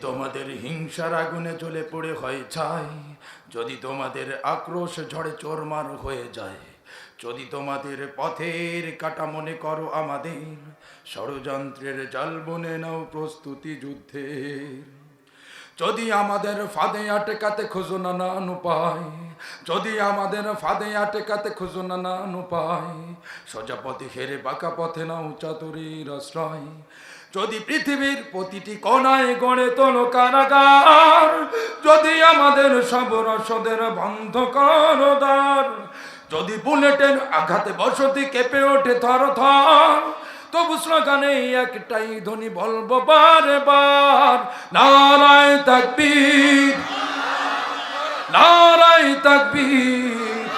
তোমাদের হিংসার আগুনে জ্বলে পড়ে হয় ছাই। যদি তোমাদের আক্রোশ ঝড়ে চোরমার হয়ে যায়, যদি তোমাদের পথের কাটা মনে করো আমাদের, ষড়যন্ত্রের জাল বনে নাও প্রস্তুতি যুদ্ধের। যদি আমাদের ফাঁদে আটেকাতে খোঁজো নানান উপায়, যদি আমাদের ফাঁদে আটেকাতে খোঁজো নানান উপায়, সোজা পথে হেরে বাঁকা পথে নাও চাতুরীর আশ্রয়। যদি পৃথিবীর প্রতিটি কোনায় গড়ে তোলো কারাগার, যদি আমাদের সব রসদের বন্ধ করো দ্বার যদি বুলেটের আঘাতে বসতি কেঁপে ওঠে থর থর, তবু স্লোগানে একটাই ধ্বনি বলব বারে বার নারায় থাকবি নারায় তাকবীর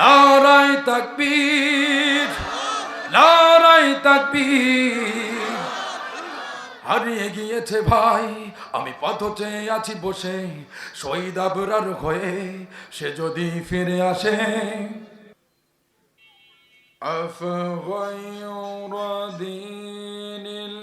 নারায় তাকবীর নারায় তাকবীর। হারিয়ে গিয়েছে ভাই আমি পথ চেয়ে আছি বসে শহীদ আবরার হয়ে সে যদি ফিরে আসে أفغير دين الله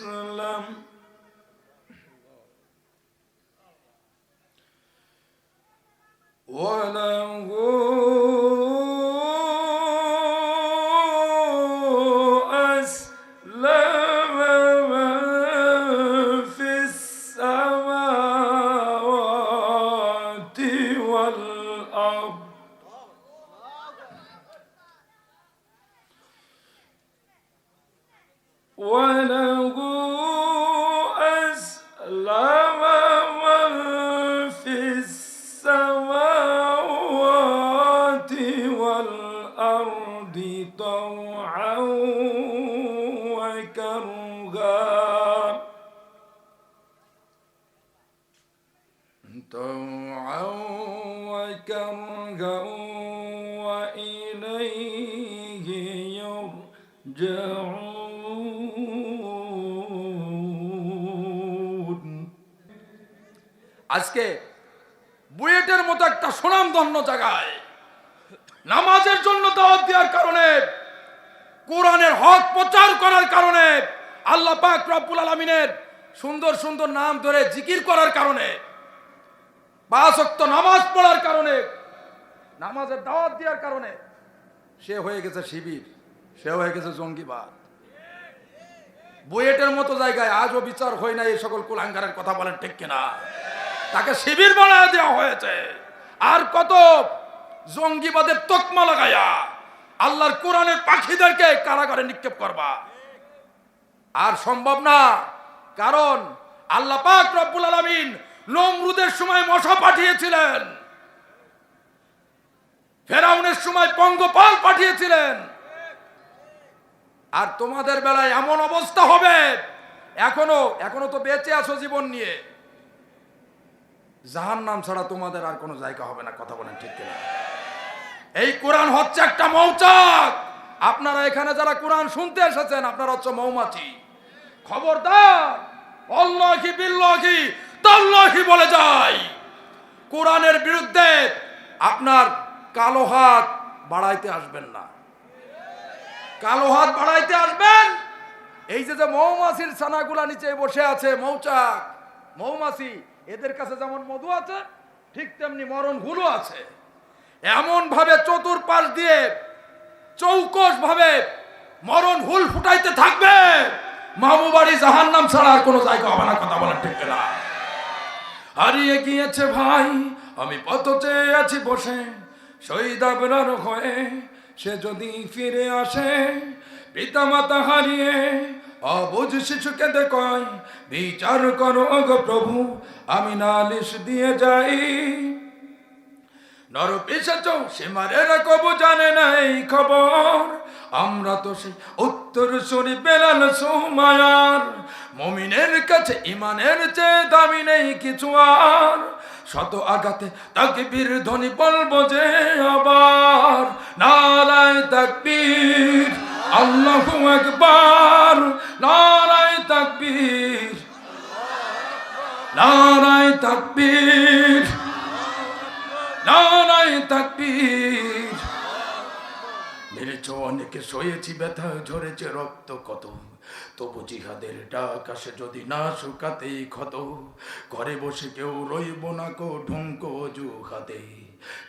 طوعا وكرها وإليه يرجعون আজকে বুয়েটের মতো একটা সুনামধন্য জায়গায় নামাজের জন্য দাওয়াত দেওয়ার কারণে কোরআনের হক প্রচার করার কারণে আল্লাহ পাক রব্বুল আলমিনের সুন্দর সুন্দর নাম ধরে জিকির করার কারণে পাঁচক্ত নামাজ পড়ার কারণে, নামাজের দাওয়াত দেওয়ার কারণে সে হয়ে গেছে শিবির, সে হয়ে গেছে জঙ্গিবাদ। বুয়েটের মতো জায়গায় আজও বিচার হয় না, এই সকল কুলাঙ্গারের কথা বলেন ঠিক কিনা? তাকে শিবির বানায় দেওয়া হয়েছে। আর কত জঙ্গিবাদের তকমা লাগায়া আল্লাহর কোরআনের পাখিদেরকে কারাগারে নিক্ষেপ করবা। আর সম্ভব না, কারণ আল্লাহ পাক রব্বুল আলামিন নমরুদের সময় মশা পাঠিয়েছিলেন। ফেরাউনের সময় পঙ্গপাল পাঠিয়েছিলেন। আর তোমাদের বেলায় এমন অবস্থা হবে, এখনও এখনও তো বেঁচে আছো জীবন নিয়ে। জাহান নাম ছাড়া তোমাদের আর কোনো জায়গা হবে না, কথা বলেন ঠিক কিনা। এই কোরআন হচ্ছে একটা মৌচাক। আপনারা এখানে যারা কোরআন শুনতে এসেছেন, আপনারা হচ্ছে মৌমাছি। খবরদার, অল্লাহি বিল্লাহি তাল্লাহি বলে যায়। কোরআনের বিরুদ্ধে আপনার কালো হাত বাড়াইতে আসবেন না। কালো হাত বাড়াইতে আসবেন। এই যে যে মৌমাছির ছানাগুলা নিচে বসে আছে, মৌচাক, মৌমাছি, এদের কাছে যেমন মধু আছে, ঠিক তেমনি মরণ হুলু আছে। এমন ভাবে চতুর্পাশ দিয়ে চৌকস ভাবে মরণ হুল ফুটাইতে থাকবে। মামু বাড়ি জাহান নাম ছাড়া আর কোনো জায়গা হবে না, কথা বলার ঠিক না হারিয়ে গিয়েছে ভাই, আমি পথ চেয়ে আছি বসে। শহীদ আবরার হয়ে সে যদি ফিরে আসে পিতা মাতা হারিয়ে অবুঝ শিশুকে দেখয় বিচার করো গো প্রভু, আমি নালিশ দিয়ে যাই। নরপ এসেছ সীমারেরা কবু জানে নাই খবর। আমরা তো সেই উত্তর সরি বেলাল সুমায়ার। মমিনের কাছে ইমানের চেয়ে দামি নেই কিছু আর। শত আঘাতে তাকে বীর ধ্বনি বলব যে আবার। নারায় তাকবীর, আল্লাহু একবার নারায় তাকবীর নারায় তাকবীর নারায় তাকবীর। মেরেছ অনেকে সয়েছি ব্যথা, ঝরেছে রক্ত কত। তবু জিহাদের ডাক আসে যদি না শুকাতেই ক্ষত। ঘরে বসে কেউ রইব না কো ঢুঙ্কো জুহাতে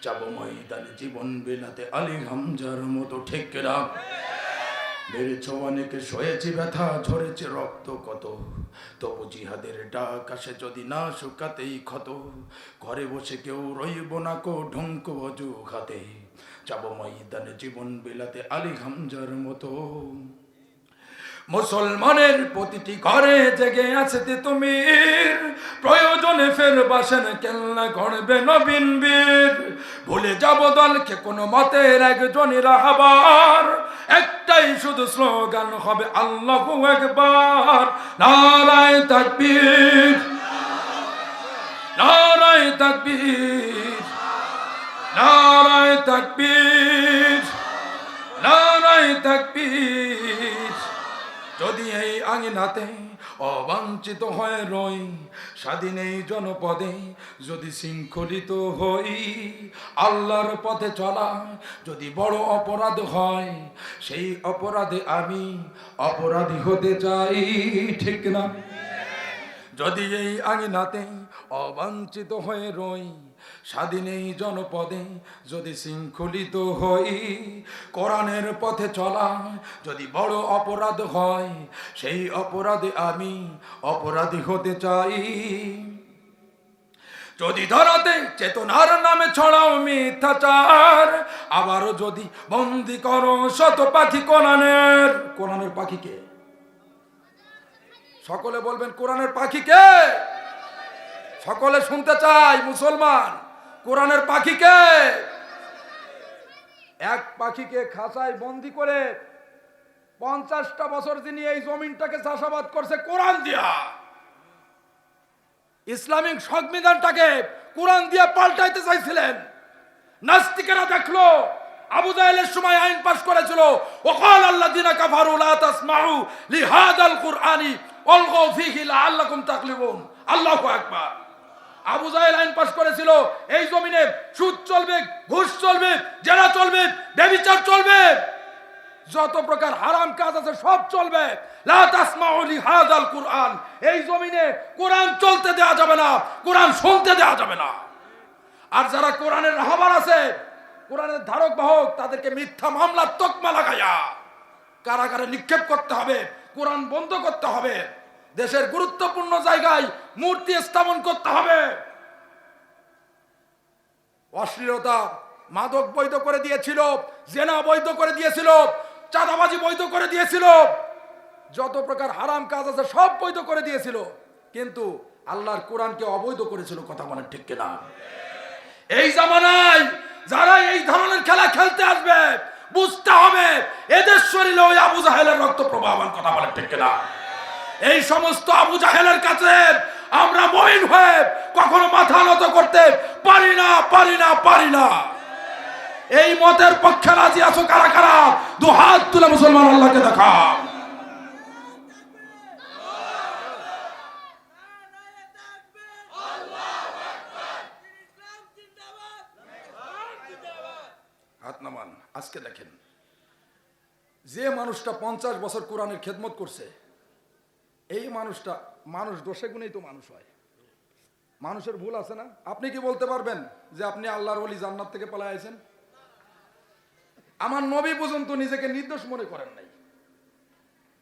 যাব ময়দানে জীবন বেলাতে আলী হামজার মতো ঠেকে রাখ মেরেছ অনেকে সয়েছি ব্যথা, ঝরেছে রক্ত কত? তবু জিহাদের ডাক আসে যদি না শুকাতেই ক্ষত। ঘরে বসে কেউ রইব না কো ঢুঙ্ক অজু হাতে যাব ময়দানে জীবন বিলাতে আলী হামজার মতো। মুসলমানের প্রতিটি ঘরে জেগে আছে তুমি প্রয়োজনে ফের বাসেন কেল্লা করবে নবীন বীর। ভুলে যাব দলকে কোনো মতের একজনের আবার একটাই শুধু স্লোগান হবে, আল্লাহ একবার নারায় তাকবীর নারায় তাকবীর নারায় তাকবীর নারায় তাকবীর। যদি এই আঙিনাতে অবাঞ্ছিত হয় রই স্বাধীন এই জনপদে যদি শৃঙ্খলিত হই, আল্লাহর পথে চলা যদি বড় অপরাধ হয়, সেই অপরাধে আমি অপরাধী হতে চাই, ঠিক না? যদি এই আঙিনাতে অবাঞ্ছিত হয়ে রই স্বাধীন এই জনপদে যদি শৃঙ্খলিত হই, কোরআনের পথে চলা যদি বড় অপরাধ হয়, সেই অপরাধে আমি অপরাধী হতে চাই। যদি ধরাতে চেতনার নামে ছড়াও মিথ্যাচার, আবারও যদি বন্দি করো শত পাখি কোরআনের কোরআনের পাখিকে সকলে বলবেন, কোরআনের পাখি কে? সকলে শুনতে চাই, মুসলমান। কোরআনের পাখিকে। এক পাখিকে খাঁচায় বন্দি করে পঞ্চাশটা বছর তিনি এই জমিনটাকে চাষাবাদ করছে কোরআন দিয়া। ইসলামিক সংবিধানটাকে কোরআন দিয়ে পাল্টাইতে চাইছিলেন। নাস্তিকেরা দেখল, আবু জাহেলের সময় আইন পাস করেছিল। ওকাল আল্লাযিনা কাফারু লা তাসমাউ লিহাদাল কুরআনি অলগাউ ফীহি লাআল্লাকুম তাকলিবুন। আল্লাহু আকবার। আবু জাহেল আইন পাস করেছিল। এই জমিনে সুদ চলবে, ঘুষ চলবে, জেনা চলবে ব্যভিচার চলবে। যত প্রকার হারাম কাজ আছে সব চলবে। লা তাসমাউ লিহাদাল কুরআন। এই জমিনে কোরআন চলতে দেওয়া যাবে না, কোরআন শুনতে দেওয়া যাবে না। আর যারা কোরআনের রাহবার আছে, কোরআনের ধারক বাহক, তাদেরকে মিথ্যা মামলা তকমা লাগাইয়া কারাগারে নিক্ষেপ করতে হবে, কোরআন বন্ধ করতে হবে। দেশের গুরুত্বপূর্ণ জায়গায় মূর্তি স্থাপন করতে হবে। অশ্লীলতা মাদক বৈধ করে দিয়েছিল, জেনা বৈধ করে দিয়েছিল, চাঁদাবাজি বৈধ করে দিয়েছিল। যত প্রকার হারাম কাজ আছে সব বৈধ করে দিয়েছিল। কিন্তু আল্লাহর কোরআনকে অবৈধ করেছিল কথা বলেন ঠিক কিনা? এই জামানায় যারা এই ধরনের খেলা খেলতে আসবে, বুঝতে হবে এদের শরীরে ওই আবু জাহেলের রক্ত প্রবাহমান কথা বলে ঠিক কিনা? এই সমস্ত আবু জাহেলের কাছে আমরা মহিন হয়ে কখনো মাথা নত করতে পারি না পারি না পারি না। এই মতের পক্ষে রাজি আছো কারা কারা? দু হাত তুলে মুসলমান আল্লাহকে দেখা হাত নামান, আজকে দেখেন। যে মানুষটা পঞ্চাশ বছর কোরআনের খেদমত করছে এই মানুষটা, মানুষ দোষে গুণেই তো মানুষ হয়। মানুষের ভুল আছে না? আপনি কি বলতে পারবেন যে আপনি আল্লাহর ওলি জান্নাত থেকে পালায় আছেন আমার নবী পর্যন্ত নিজেকে নির্দোষ মনে করেন নাই।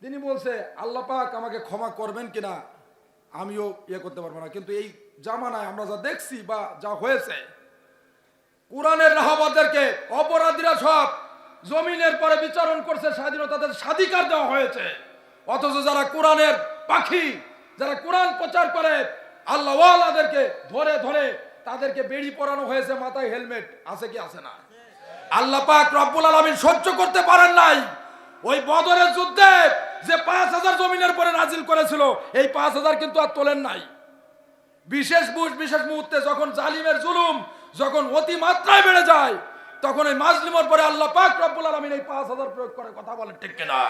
তিনি বলছে, আল্লাহ পাক আমাকে ক্ষমা করবেন কিনা? আমিও ইয়ে করতে পারব না। কিন্তু এই জামানায় আমরা যা দেখছি বা যা হয়েছে, কোরআনের রাহাবাদেরকে অপরাধীরা সব জমিনের পরে বিচারণ করছে, স্বাধীনতাদের স্বাধিকার দেওয়া হয়েছে। অথচ যারা কোরআনের পাখি যারা কোরআন প্রচার করে, আল্লাহ আল্লাহওয়ালাদেরকে ধরে ধরে তাদেরকে বেড়ি পরানো হয়েছে মাথায় হেলমেট। আছে কি, আছে না? আল্লাহ পাক রব্বুল আলামিন সহ্য করতে পারেন নাই। ওই বদরের যুদ্ধে যে পাঁচ হাজার জমিনের পরে নাজিল করেছিল, এই পাঁচ হাজার কিন্তু আর তোলেন নাই। বিশেষ বুঝ, বিশেষ মুহূর্তে যখন জালিমের জুলুম যখন অতি মাত্রায় বেড়ে যায়, তখন এই মাজলিমর পরে আল্লাহ পাক রব্বুল আলামিন এই পাঁচ হাজার প্রয়োগ করে কথা বলেন ঠিক কিনা?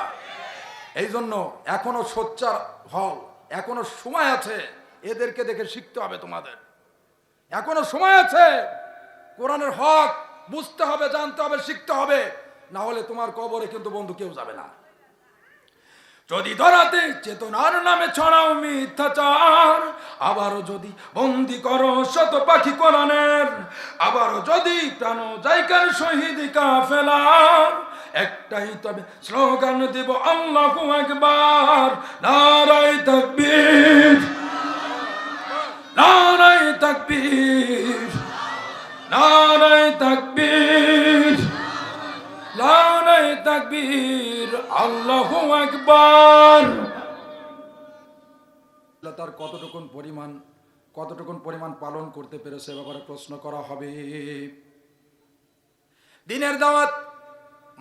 এই জন্য এখনও সোচ্চার হও, এখনও সময় আছে, এদেরকে দেখে শিখতে হবে তোমাদের। এখনও সময় আছে, কোরআনের হক বুঝতে হবে, জানতে হবে, শিখতে হবে, না হলে তোমার কবরে কিন্তু বন্ধু কেউ যাবে না। যদি ধরাতে চেতনার নামে ছড়াও মিথ্যাচার, আবারও যদি বন্দি করো শত পাখি কোরআনের, আবারও যদি প্রাণ জায়গার শহীদ কাফেলার একটাই তবে স্লোগান দিব, আল্লাহ একবার নারাই তাকবীর। নারাই তাকবীর। নারাই তাকবীর। লানাই তাকবীর। আল্লাহু আল্লাহ তার কতটুকুন পরিমাণ কতটুকুন পরিমাণ পালন করতে পেরেছে ব্যাপারে প্রশ্ন করা হবে। দিনের দাওয়াত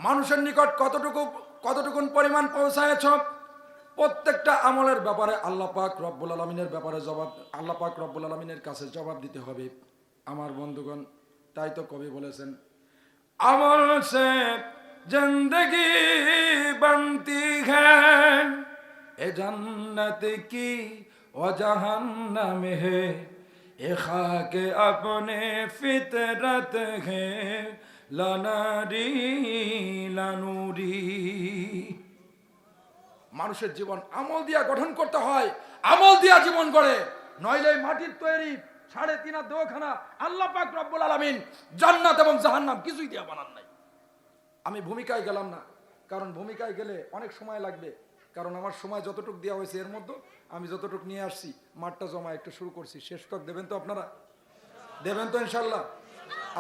মানুষের নিকট কতটুকু, কতটুকুন পরিমাণ পৌঁছায়ছ? প্রত্যেকটা আমলের ব্যাপারে আল্লাহ পাক রব্বুল আলমিনের ব্যাপারে জবাব, আল্লাহ পাক রব্বুল আলমিনের কাছে জবাব দিতে হবে। আমার বন্ধুগণ, তাই তো কবি বলেছেন, আমল সে জিন্দগি বান্তি হ্যাঁ এ জান্নাতে কি ও জাহান্নাম হে, এ খাকে আপনে ফিতরত হ্যাঁ মানুষের জীবন আমল দিয়া গঠন করতে হয়, আমল দিয়া জীবন গড়ে। নইলে মাটির তৈরি সাড়ে তিন হাত দেওখানা আল্লাহ পাক রব্বুল আলামিন জান্নাত এবং জাহান্নাম কিছুই দিয়া বানান নাই। আমি ভূমিকায় গেলাম না, কারণ ভূমিকায় গেলে অনেক সময় লাগবে। কারণ আমার সময় যতটুকু দেওয়া হয়েছে এর মধ্যে আমি যতটুকু নিয়ে আসছি, মাঠটা জমা একটু শুরু করছি। শেষ টক দেবেন তো আপনারা? দেবেন তো ইনশাল্লাহ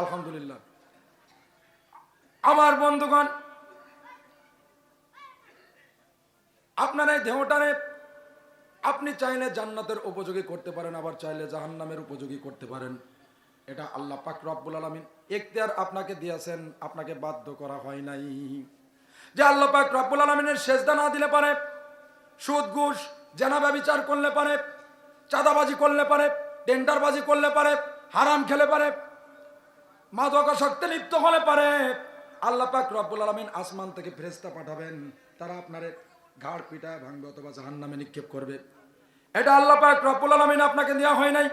আলহামদুলিল্লাহ। আমার বন্ধুগণ, আপনার এই দেহটারে আপনি চাইলে জান্নাতের উপযোগী করতে পারেন, আবার চাইলে জাহান্নামের উপযোগী করতে পারেন। এটা আল্লাহ পাক রব্বুল আলমিন এখতিয়ার আপনাকে দিয়েছেন, আপনাকে বাধ্য করা হয় নাই। যে আল্লাহ পাক রব্বুল আলমিনের সেজদা না দিলে পারে, সুদ, ঘুষ জেনাবা বিচার করলে পারে, চাঁদাবাজি করলে পারে, টেন্ডারবাজি করলে পারে, হারাম খেলে পারে, মাদকাসক্তে লিপ্ত হলে পারে আল্লাহ পাক রব্বুল আলমিন আসমান থেকে ফেরেস্তা পাঠাবেন তারা আপনার ঘাড় পিটা ভাঙবে অথবা জাহান নামে নিক্ষেপ করবে এটা আল্লাহ পাক রব্বুল আলমিন আপনাকে দেওয়া হয় নাই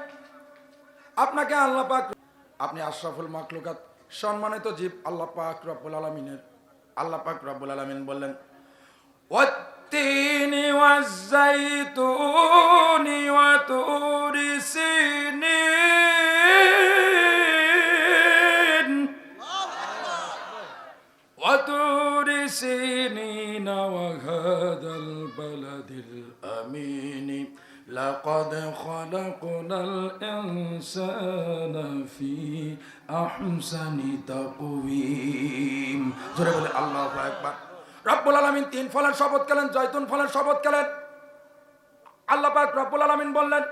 আপনাকে আল্লাহ পাক আপনি আশরাফুল মাকলুকাত সম্মানিত জীব আল্লাহ পাক রব্বুল আলমিনের আল্লাহ পাক রব্বুল আলমিন বললেন والتين والزيتون وطور سينين وطور سينين وهذا البلد الأمين لقد خلقنا الإنسان في أحسن تقويم জোরে বলে আল্লাহু আকবার রব্বুল আলামিন তিন ফলের শপথ খেলেন জয়তুন ফলের শপথ খেলেন আল্লাহ পাক রব্বুল আলামিন বললেন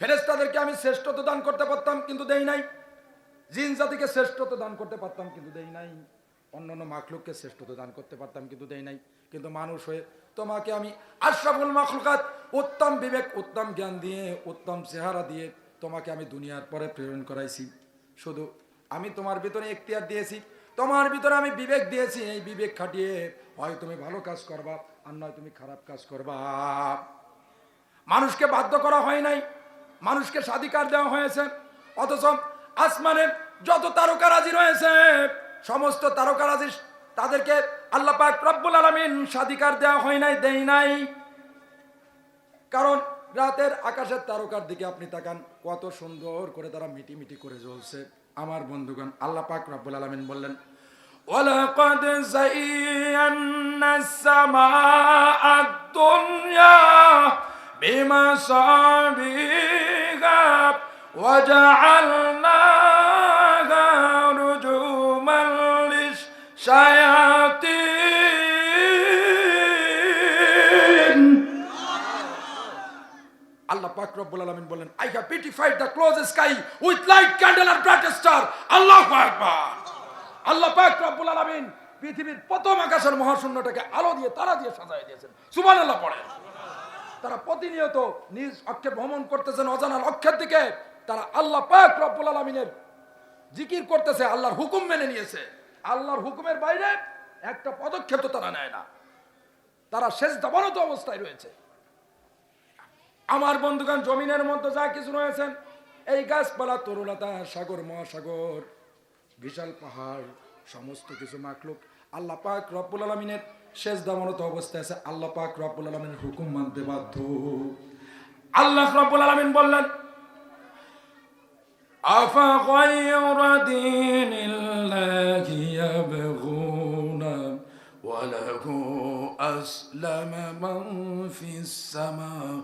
ফেরেশতাদেরকে আমি শ্রেষ্ঠত্ব দান করতে পারতাম কিন্তু দেই নাই জিন জাতিকে শ্রেষ্ঠত্ব দান করতে পারতাম কিন্তু দেই নাই অন্যান্য মাখলুককে শ্রেষ্ঠত্ব দান করতে পারতাম, কিন্তু দেই নাই। কিন্তু মানুষ হয়ে তোমাকে আমি আশরাফুল মাখলুকাত, উত্তম বিবেক, উত্তম জ্ঞান দিয়ে, উত্তম চেহারা দিয়ে তোমাকে আমি দুনিয়ার পরে প্রেরণ করাইছি। শুধু আমি তোমার ভিতরে এখতিয়ার দিয়েছি, তোমার ভিতরে আমি বিবেক দিয়েছি, এই বিবেক খাটিয়ে হয় তুমি ভালো কাজ করবা, আর নয় তুমি খারাপ কাজ করবা। মানুষকে বাধ্য করা হয় নাই, মানুষকে স্বাধিকার দেওয়া হয়েছে, অথচ আসমানে যত তারকারাজি রয়েছে সমস্ত তারকারাজি তাদেরকে আল্লাহ পাক রব্বুল আলামিন স্বাধিকার দেওয়া হয় নাই দেই নাই কারণ রাতের আকাশের তারকার দিকে আপনি তাকান কত সুন্দর করে তারা মিটি মিটি করে জ্বলছে আমার বন্ধুগণ আল্লাহ পাক রব্বুল আলামিন বললেন ولقد زينا السماء الدنيا بمصابيح وجعلناها আল্লাহ পাক রব্বুল আলামিন বলেন I have beautified the close sky with light candle R bright star আল্লাহু আকবার। আল্লাহ পাক রব্বুল আলামিন পৃথিবীর প্রথম আকাশের মহাশূন্যটাকে আলো দিয়ে, তারা দিয়ে সাজায় দিয়েছেন। সুবহানাল্লাহ পড়েন তারা প্রতিনিয়ত নিজ অক্ষে ভ্রমণ করতেছেন অজানা লক্ষ্যের দিকে। তারা আল্লাহ পাক রব্বুল আলামিনের জিকির করতেছে, আল্লাহর হুকুম মেনে নিয়েছে। আল্লাহর হুকুমের বাইরে একটা পদক্ষেপ তারা নেয় না। তারা শেষ দাবানত অবস্থায় রয়েছে। আমার বন্ধুগণ, জমিনের মধ্যে যা কিছু রয়েছেন এই গাছপালা তরুলতা সাগর, মহাসাগর, বিশাল পাহাড়, সমস্ত কিছু মাকলুক আল্লাহ পাক রব্বুল আলমিনের শেষ দামানত অবস্থায় আছে। আল্লাহ পাক রব্বুল আলমিনের হুকুম মানতে বাধ্য। আল্লাহ রব্বুল আলমিন বললেন أفغير دين الله يبغون وله أسلم من في السماوات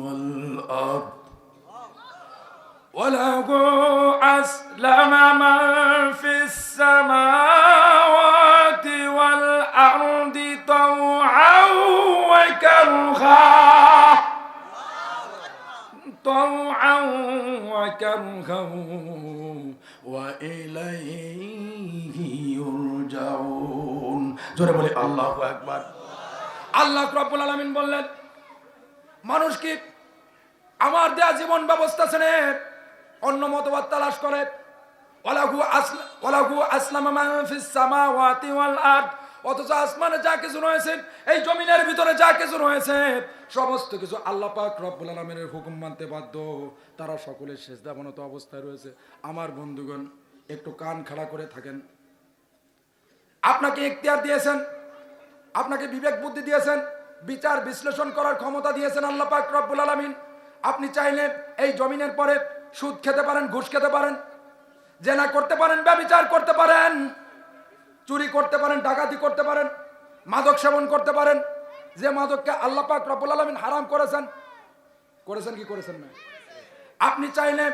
والأرض وله أسلم من في السماوات والأرض طوعا وكرها. طوعا وكرها وإليه يرجعون জোরে বলে আল্লাহু আকবার আল্লাহ রাব্বুল আলামিন বললেন মানুষ কি আমার দেয়া জীবন ব্যবস্থা ছেড়ে অন্য মতবাদ তালাশ করে ওয়ালাহু আসলা ওয়ালাহু আসলামা মান ফিস সামাওয়াতি ওয়াল আরদ অথচ আসমানে যা কিছু রয়েছে, এই জমিনের ভিতরে যা কিছু রয়েছে, সমস্ত কিছু আল্লাহ পাক রব্বুল আলমিনের হুকুম মানতে বাধ্য। তারা সকলের শেষ দাবনত অবস্থায় রয়েছে। আমার বন্ধুগণ, একটু কান খাড়া করে থাকেন। আপনাকে এখতিয়ার দিয়েছেন, আপনাকে বিবেক বুদ্ধি দিয়েছেন, বিচার বিশ্লেষণ করার ক্ষমতা দিয়েছেন আল্লাহ পাক রব্বুল আলমিন। আপনি চাইলে এই জমিনের পরে সুদ খেতে পারেন, ঘুষ খেতে পারেন, জেনা করতে পারেন, ব্যবিচার করতে পারেন। চুরি করতে পারেন, ডাকাতি করতে পারেন, মাদক সেবন করতে পারেন, যে মাদককে আল্লাহ পাক রব্বুল আলমিন হারাম করেছেন করেছেন কি করেছেন না? আপনি চাইলে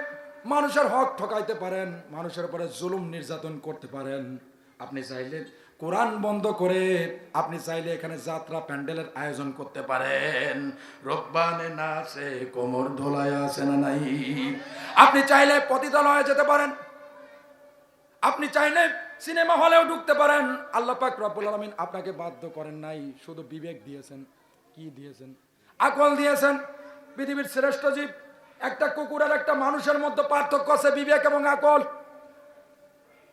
মানুষের হক ঠকাইতে পারেন, মানুষের উপরে জুলুম নির্যাতন করতে পারেন। আপনি চাইলে কোরআন বন্ধ করে আপনি চাইলে এখানে যাত্রা প্যান্ডেলের আয়োজন করতে পারেন। রব্বানে নাচে, কোমর ধোলায় আছে না নাই? আপনি চাইলে পতিতালয়ে যেতে পারেন। আপনি চাইলে সিনেমা হলেও ঢুকতে পারেন। আল্লাহ পাক রব্বুল আলমিন আপনাকে বাধ্য করেন নাই, শুধু বিবেক দিয়েছেন। কি দিয়েছেন? আকল দিয়েছেন। পৃথিবীর শ্রেষ্ঠ জীব, একটা কুকুর আর একটা মানুষের মধ্যে পার্থক্য আছে বিবেক এবং আকল।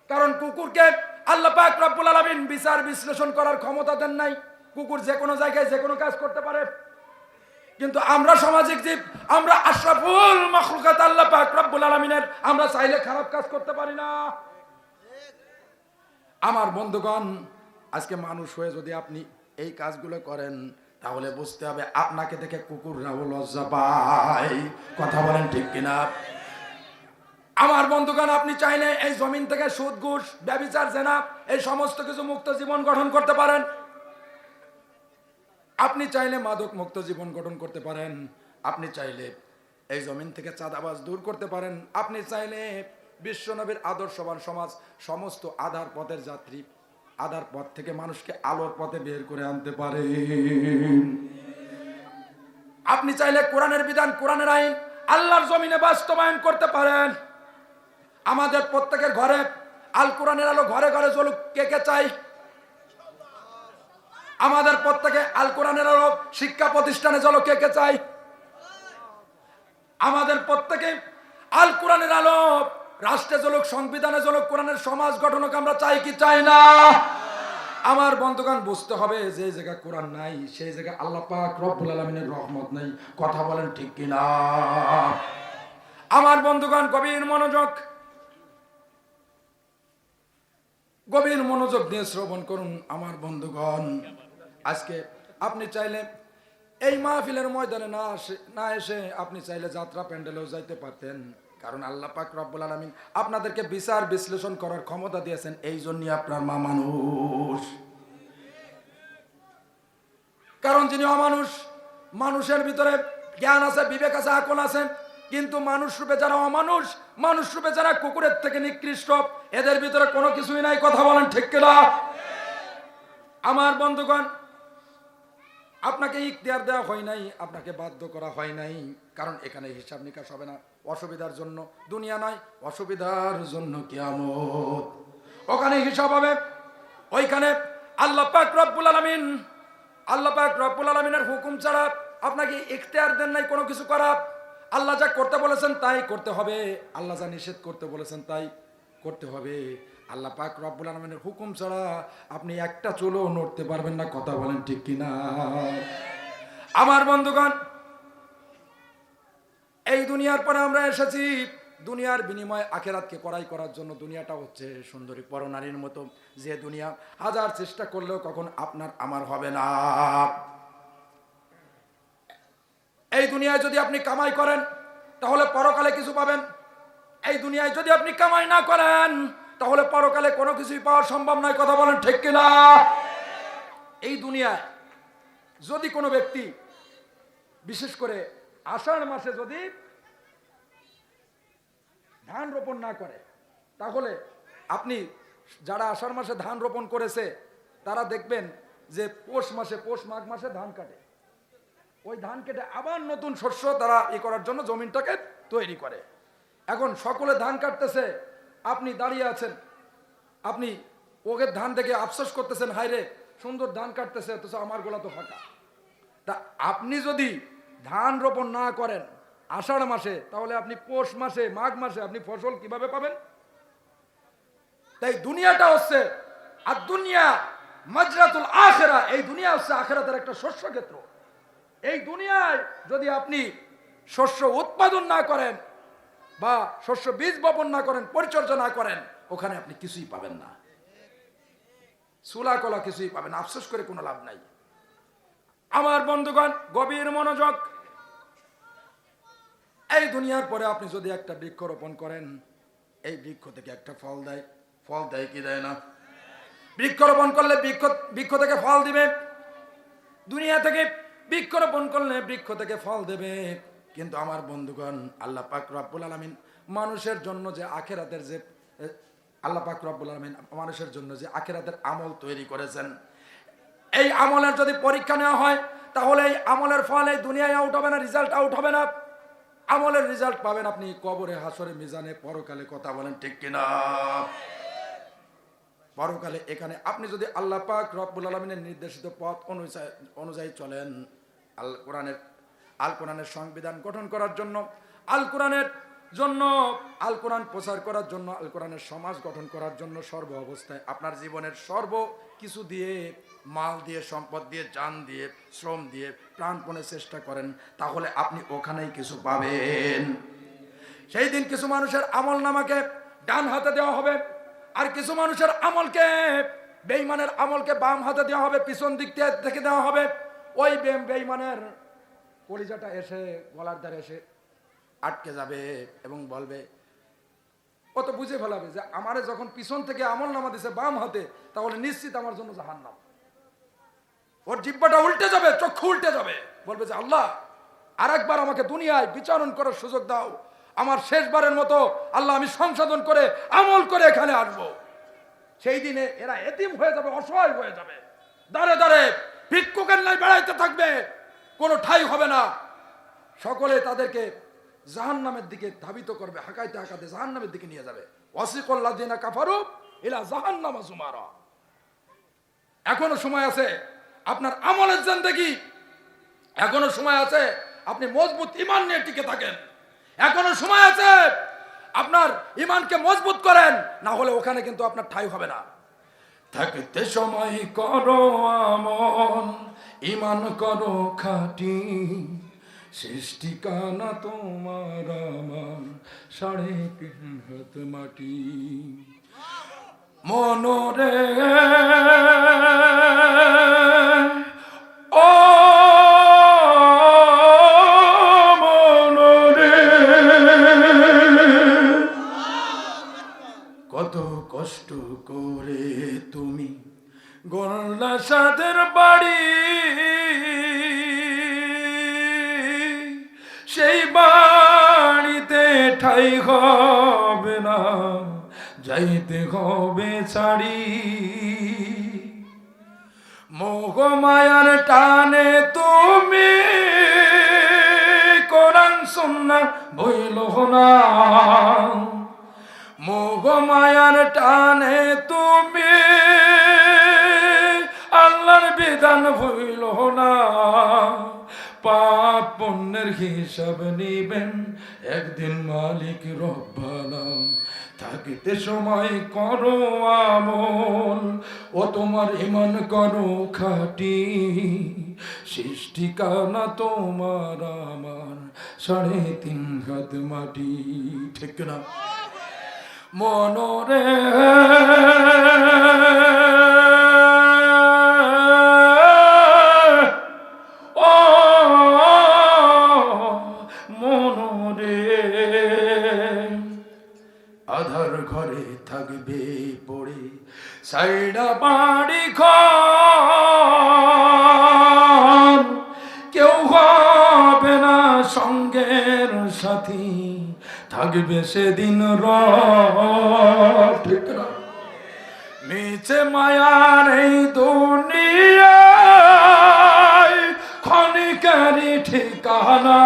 কারণ কুকুরকে আল্লাহ পাক রব্বুল আলমিন বিচার বিশ্লেষণ করার ক্ষমতা দেন নাই। কুকুর যে কোনো জায়গায় যে কোনো কাজ করতে পারে। কিন্তু আমরা সামাজিক জীব, আমরা আশরাফুল মখলুকাত আল্লাহ পাক রব্বুল আলমিনের, আমরা চাইলে খারাপ কাজ করতে পারি না। আমার বন্ধুগণ, আজকে মানুষ হয়ে যদি আপনি এই কাজগুলো করেন, তাহলে বুঝতে হবে আপনাকে দেখে কুকুররাও লজ্জা পায়। কথা বলেন ঠিক কিনা? আমার বন্ধুগণ, আপনি চাইলে এই জমিন থেকে সুদ, ঘুষ, ব্যবিচার, জেনা, এই সমস্ত কিছু মুক্ত জীবন গঠন করতে পারেন। আপনি চাইলে মাদক মুক্ত জীবন গঠন করতে পারেন। আপনি চাইলে এই জমিন থেকে চাঁদাবাজ দূর করতে পারেন। আপনি চাইলে বিশ্বনবীর আদর্শবান সমাজ, সমস্ত আধার পথের যাত্রী, আধার পথ থেকে মানুষকে আলোর পথে বের করে আনতে পারেন আপনি চাইলে কোরআনের বিধান, কোরআনের আইন, আল্লাহর জমিনে বাস্তবায়ন করতে পারেন। আমাদের প্রত্যেকের ঘরে, আল কোরআনের আলো ঘরে ঘরে চলুক কে কে চাই? আমাদের প্রত্যেকে আল কোরআনের আলো শিক্ষা প্রতিষ্ঠানে চলো কে কে চাই? আমাদের প্রত্যেকে আল কোরআনের আলো রাষ্ট্রে চলুক সংবিধানে চলুক কোরআনের সমাজ গঠনকে আমরা চাই কি চাই না? আমার বন্ধুগণ, বুঝতে হবে যে জায়গায় কোরআন নাই, সেই জায়গায় আল্লাহ পাক রব্বুল আলমিনের রহমত নেই। কথা বলেন ঠিক কিনা আমার বন্ধুগণ, গভীর মনোযোগ। গভীর মনোযোগ দিয়ে শ্রবণ করুন আমার বন্ধুগণ। আজকে আপনি চাইলে এই মাহফিলের ময়দানে না আসে, না এসে আপনি চাইলে যাত্রা প্যান্ডেলেও যাইতে পারতেন। কারণ আল্লাহ পাক রব্বুল আলমিন আপনাদেরকে বিচার বিশ্লেষণ করার ক্ষমতা দিয়েছেন এই জন্যই আপনার মা মানুষ। কারণ যিনি অমানুষ, মানুষের ভিতরে জ্ঞান আছে, বিবেক আছে, আকল আছে, কিন্তু মানুষ রূপে যারা অমানুষ, মানুষ রূপে যারা কুকুরের থেকে নিকৃষ্ট, এদের ভিতরে কোনো কিছুই নাই, কথা বলেন ঠিক কিনা? আমার বন্ধুগণ আপনাকে ইখতিয়ার দেওয়া হয় নাই, আপনাকে বাধ্য করা হয় নাই। কারণ এখানে হিসাব নিকাশ হবে না। অসুবিধার জন্য দুনিয়া নয় অসুবিধার জন্য কিয়ামত। ওখানে হিসাব হবে, ওইখানে আল্লাহ পাক রব্বুল আলামিন, আল্লাহ পাক রব্বুল আলামিনের হুকুম ছাড়া আপনাকে ইখতিয়ার দেন নাই কোনো কিছু করা। আল্লাহ যা করতে বলেছেন তাই করতে হবে। আল্লাহ যা নিষেধ করতে বলেছেন তাই করতে হবে। আল্লাহ পাক রব্বুল আলমিনের হুকুম ছাড়া আপনি একটা চুলও নড়তে পারবেন না, কথা বলেন ঠিক কিনা? আমার বন্ধুগণ, এই দুনিয়ার পরে আমরা এসেছি দুনিয়ার বিনিময়ে আখেরাতকে করাই করার জন্য। দুনিয়াটা হচ্ছে সুন্দরী পরনারীর মতো যে দুনিয়া। হাজার চেষ্টা করলেও কখন আপনার আমার হবে না। এই দুনিয়ায় যদি আপনি কামাই করেন, তাহলে পরকালে কিছু পাবেন। এই দুনিয়ায় যদি আপনি কামাই না করেন তাহলে পরকালে কোনো কিছুই পাওয়া সম্ভব নয়, কথা বলেন ঠিক কিনা? এই দুনিয়ায় যদি কোনো ব্যক্তি, বিশেষ করে আষাঢ় মাসে যদি ধান রোপণ না করে, তাহলে আপনি যারা আষাঢ় মাসে ধান রোপণ করেছে, তারা দেখবেন যে পৌষ মাসে পৌষ মাঘ মাসে ধান কাটে। ওই ধান কেটে আবার নতুন শস্য তারা ই করার জন্য জমিনটাকে তৈরি করে। এখন সকলে ধান কাটতেছে আপনি দাঁড়িয়ে আছেন। আপনি ওকে ধান দেখে আফসোস করতেছেন হাইরে সুন্দর ধান কাটতেছে, অথচ আমার গোলা তো ফাঁকা। তা আপনি যদি ধান রোপণ না করেন আষাঢ় মাসে, তাহলে আপনি পৌষ মাসে, মাঘ মাসে আপনি ফসল কীভাবে পাবেন? তাই দুনিয়াটা হচ্ছে আর দুনিয়া মাজরাতুল আখেরা, এই দুনিয়া হচ্ছে আখেরাতের একটা শস্য ক্ষেত্র এই দুনিয়ায় যদি আপনি শস্য উৎপাদন না করেন বা শস্য বীজ বপন না করেন, পরিচর্যা না করেন, ওখানে আপনি কিছুই পাবেন না। সুলা কলা কিছুই পাবেন। আফসোস করে কোনো লাভ নাই। আমার বন্ধুগণ, গভীর মনোযোগ। এই দুনিয়ার পরে আপনি যদি একটা বৃক্ষ রোপণ করেন, এই বৃক্ষ থেকে একটা ফল দেয়। ফল দেয় কি দেয় না? বৃক্ষরোপণ করলে বৃক্ষ বৃক্ষ থেকে ফল দিবে। দুনিয়া থেকে বৃক্ষরোপণ করলে বৃক্ষ থেকে ফল দেবে। কিন্তু আমার বন্ধুগণ, আল্লাহ পাক রব্বুল আলমিন মানুষের জন্য যে আখেরাতের যে আল্লাহ পাক রব্বুল আলমিন মানুষের জন্য যে আখেরাতের আমল তৈরি করেছেন। এই আমলের যদি পরীক্ষা নেওয়া হয়, তাহলে এই আমলের ফল দুনিয়ায় আউট হবে না রেজাল্ট আউট হবে না। আমলের রেজাল্ট পাবেন আপনি কবরে, হাসরে, মিজানে, পরকালে কথা বলেন ঠিক কিনা? পরকালে এখানে আপনি যদি আল্লাহ পাক রব্বুল আলমিনের নির্দেশিত পথ অনুযায়ী অনুযায়ী চলেন, আল, কোরআনের আল কোরআনের সংবিধান গঠন করার জন্য, আল কোরআনের জন্য, আল কোরআন প্রচার করার জন্য, আল কোরআনের সমাজ গঠন করার জন্য সর্ব অবস্থায়, আপনার জীবনের সর্ব কিছু দিয়ে, মাল দিয়ে, সম্পদ দিয়ে, যান দিয়ে, শ্রম দিয়ে প্রাণপণে চেষ্টা করেন, তাহলে আপনি ওখানেই কিছু পাবেন। সেই দিন কিছু মানুষের আমল নামাকে ডান হাতে দেওয়া হবে, আর কিছু মানুষের আমলকে বেইমানের আমলকে বাম হাতে দেওয়া হবে, পিছন দিক থেকে দেওয়া হবে, ওই বেইমানের কলিজাটা এসে গলার ধারে এসে আটকে যাবে এবং বলবে, ও তো বুঝে ফেলাবে যে আমারে যখন পিছন থেকে আমল নামা দিছে বাম হাতে, তাহলে নিশ্চিত আমার জন্য জাহান্নাম। ওর জিব্বাটা উল্টে যাবে, চক্ষু উল্টে যাবে। বলবে যে, আল্লাহ আর একবার আমাকে দুনিয়ায় বিচারণ করার সুযোগ দাও। আমার শেষবারের মতো আল্লাহ আমি সংশোধন করে আমল করে এখানে আসব। সেই দিনে এরা এতিম হয়ে যাবে, অসহায় হয়ে যাবে। দাঁড়ে দাঁড়ে ভিক্ষুকের নাই বেড়াইতে থাকবে। কোনো ঠাই হবে না। সকলে তাদেরকে জাহান নামের দিকে ধাবিত করবে, হাকাইতে হাকাতে জাহান নামের দিকে নিয়ে যাবে। অসিকল্লা দিনা কাফারু এলা জাহান নামা সুমারা এখনও সময় আছে আপনার আমলের দেখি এখনও সময় আছে আপনি মজবুত ইমান নিয়ে টিকে থাকেন। এখনও সময় আছে আপনার ইমানকে মজবুত করেন, না হলে ওখানে কিন্তু আপনার ঠাই হবে না। থাকতে সময় করো আমল ইমান করো খাটি। সৃষ্টি কানা তোমার আমার সাড়ে তিন হাত মাটি। মনরে, ও সাদের বাড়ি। সেই বাড়িতে ঠাই হবে না, যাইতে হবে ছাড়ি। মোহমায়ার টানে তুমি, কোরআন সুন্না বইল না। মোহমায়ার টানে তুমি বিধান ভইল না পাপ পুণ্যের হিসাব নিবেন একদিন মালিক রব্বানা। থাকিতে সময় করো আমল, ও তোমার ইমান করো খাটি। সৃষ্টি কানা তোমার আমার, সাড়ে তিন হাত মাটি। ঠিক না মনরে মনরে। আধার ঘরে থাকবে পড়ে, সাইডা বাড়ি ঘর। কেউ হবে না সঙ্গের সাথী, থাকবে সেদিন ঠিক নিচে মায়ার এই দুনিয়ায় ক্ষণিকারি ঠিকানা।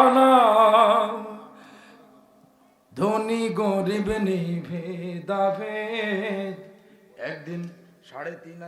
ঠিকানা ধনী গরিব নিভে দাভে একদিন সাড়ে তিন